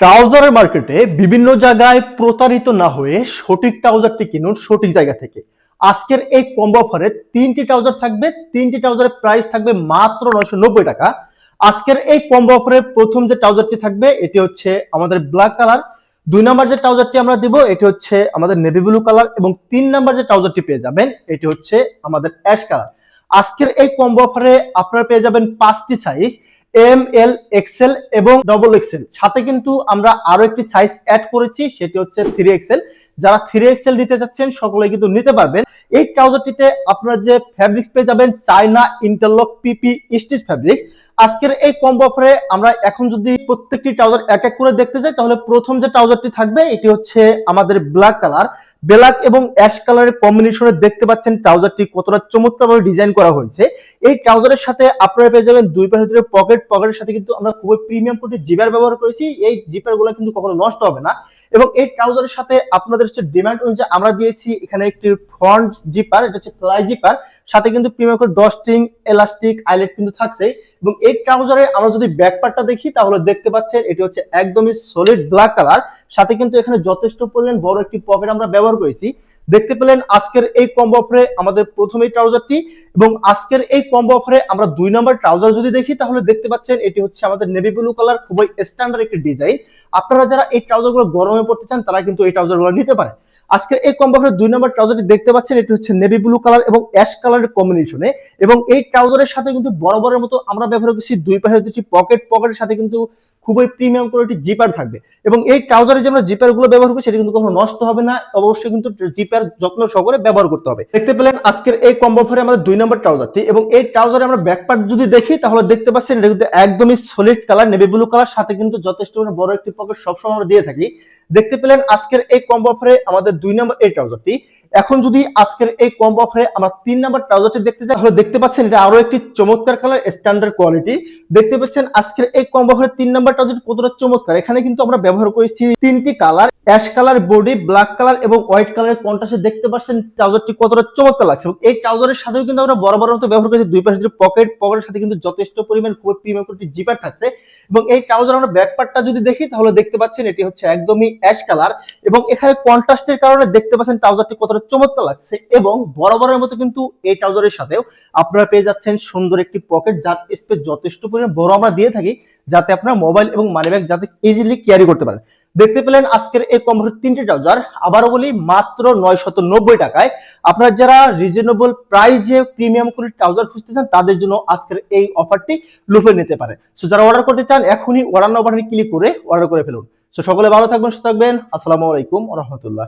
ট্রাউজারের মার্কেটে বিভিন্ন জায়গায় প্রতারিত না হয়ে সঠিক ট্রাউজারটি কিনুন সঠিক জায়গা থেকে। আজকের এই কম্বো অফারে তিনটি ট্রাউজার থাকবে, তিনটি ট্রাউজারের প্রাইস থাকবে মাত্র নয়শো নব্বই টাকা। আজকের এই কম্বো অফারে প্রথম যে ট্রাউজারটি থাকবে, এটি হচ্ছে আমাদের ব্ল্যাক কালার দুই নাম্বার যে ট্রাউজারটি আমরা দিব, এটি হচ্ছে আমাদের নেভি ব্লু কালার এবং তিন নাম্বার যে ট্রাউজারটি পেয়ে যাবেন, এটি হচ্ছে আমাদের অ্যাশ কালার আজকের এই কম্বো অফারে আপনারা পেয়ে যাবেন পাঁচটি সাইজ এম এল এক্সেল এবং ডবল এক্সেল সাথে কিন্তু আমরা আরও একটি সাইজ অ্যাড করেছি, সেটি হচ্ছে থ্রি এক্সেল যারা থ্রি এক্সেল নিতে চাচ্ছেন সকলে কিন্তু নিতে পারবেন। এই ট্রাউজারটিতে আপনারা যে ফ্যাব্রিক্স পেয়ে যাবেন China interlock PP stitch fabrics আজকের এই কম্বো অফারে আমরা এখন যদি প্রত্যেকটি ট্রাউজার এক এক করে দেখতে যাই, তাহলে প্রথম যে ট্রাউজারটি থাকবে, এটি হচ্ছে আমাদের ব্ল্যাক কালার ব্ল্যাক এবং অ্যাশ কালারের কম্বিনেশনে দেখতে পাচ্ছেন ট্রাউজারটি কতটা চমৎকারভাবে ডিজাইন করা হয়েছে। এই ট্রাউজারের সাথে আপনারা পেয়ে যাবেন দুই পাশের ভিতরে পকেট পকেটের সাথে কিন্তু আমরা খুবই প্রিমিয়াম কোটি জিপার ব্যবহার করেছি। এই জিপারগুলো কিন্তু কখনো নষ্ট হবে না। এবং এই ট্রাউজারের সাথে আপনাদের হচ্ছে ডিমান্ড অনুযায়ী আমরা দিয়েছি এখানে একটি ফ্রন্ট জিপার এটা হচ্ছে ফ্লাই জিপার সাথে কিন্তু প্রিমিয়াম করে ডস্টিং এলাস্টিক আইলেট কিন্তু থাকছে এবং এই ট্রাউজারে আমরা যদি ব্যাক পার্টটা দেখি, তাহলে দেখতে পাচ্ছেন এটি হচ্ছে একদমই সলিড ব্ল্যাক কালার সাথে কিন্তু এখানে যথেষ্ট পরিমাণ বড় একটি পকেট আমরা ব্যবহার করেছি। দেখতে পেলেন আজকের এই কম্বো অফারে আমাদের প্রথম ট্রাউজারটি এবং আজকের এই কম্বো অফারে আমরা দুই নম্বর ট্রাউজার যদি দেখি, তাহলে দেখতে পাচ্ছেন এটি হচ্ছে আমাদের নেভি ব্লু কালার খুবই স্ট্যান্ডার্ড একটি ডিজাইন আপনারা যারা এই ট্রাউজারগুলো গরমে পড়তে চান, তারা কিন্তু এই ট্রাউজারগুলো নিতে পারে। আজকের এই কম্বো অফারে দুই নম্বর ট্রাউজারটি দেখতে পাচ্ছেন, এটি হচ্ছে নেভি ব্লু কালার এবং অ্যাশ কালারের কম্বিনেশনে এবং এই ট্রাউজারের সাথে কিন্তু বরাবরের মতো আমরা ব্যবহার করছি, দুই পাশে দুটি পকেট পকেটের সাথে কিন্তু খুবই প্রিমিয়াম কোয়ালিটি জিপার থাকবে। এবং এই ট্রাউজারে যে আমরা জিপারগুলো ব্যবহার করি সেটা কিন্তু কখনো নষ্ট হবে না, অবশ্যই কিন্তু জিপার যত্ন সহকারে ব্যবহার করতে হবে। দেখতে পেলেন আজকের এই কম্বো অফারে আমাদের দুই নম্বর ট্রাউজারটি এবং এই ট্রাউজারে আমরা ব্যাক পার্ট যদি দেখি, তাহলে দেখতে পাচ্ছেন এটা কিন্তু একদমই solid colour navy blue colour সাথে কিন্তু যথেষ্ট বড় একটি পকেট সবসময় আমরা দিয়ে থাকি। দেখতে পেলেন আজকের এই কম্বো অফারে আমাদের দুই নম্বর এই ট্রাউজারটি এখন যদি আজকের এই কম্বো অফারে আমরা তিন নাম্বার ট্রাউজারটি দেখতে চাই, তাহলে দেখতে পাচ্ছেন এটা আরও একটি চমৎকার কালার স্ট্যান্ডার্ড কোয়ালিটি দেখতে পাচ্ছেন আজকের এই কম্বো অফারে তিন নাম্বার ট্রাউজারটি কতটা চমৎকার। এখানে কিন্তু আমরা ব্যবহার করেছি তিনটি colour ash colour body black colour এবং হোয়াইট কালারের কন্ট্রাস্টে দেখতে পাচ্ছেন ট্রাউজারটি কতটা চমৎকার লাগছে। এবং এই ট্রাউজারের সাথেও কিন্তু আমরা বরাবর মতো ব্যবহার করেছি, দুই পাশে পকেট পকেটের সাথে কিন্তু যথেষ্ট পরিমাণ খুব প্রিমিয়াম কোয়ালিটি জিপার থাকছে। এবং এই ট্রাউজার আমরা ব্যাক পার্টটা যদি দেখি, তাহলে দেখতে পাচ্ছেন এটি হচ্ছে একদমই অ্যাশ কালার এবং এখানে কন্ট্রাস্টের কারণে দেখতে পাচ্ছেন ট্রাউজারটি কতটা চমৎকার লাগছে এবং বরাবরের মতো কিন্তু এই ট্রাউজারের সাথেও আপনারা পেয়ে যাচ্ছেন সুন্দর একটি পকেট যার স্পেস যথেষ্ট পরিমাণ বড় আমরা দিয়ে থাকি, যাতে আপনারা মোবাইল এবং মানি ব্যাগ যাতে ইজিলি ক্যারি করতে পারেন। দেখতে পেলেন আজকের এই কম্পিউটার তিনটে ট্রাউজার, আবারও বলি মাত্র নয় নব্বই টাকায়। আপনারা যারা রিজনেবল প্রাইজে প্রিমিয়াম করে ট্রাউজার খুঁজতে চান, তাদের জন্য আজকের এই অফারটি লুফে নিতে পারে। সো যারা অর্ডার করতে চান, এখনই অর্ডার নাম্বারে ক্লিক করে অর্ডার করে ফেলুন। সো সকলে ভালো থাকবেন, সুস্থ থাকবেন। আসসালামু আলাইকুম রহমতুল্লাহ।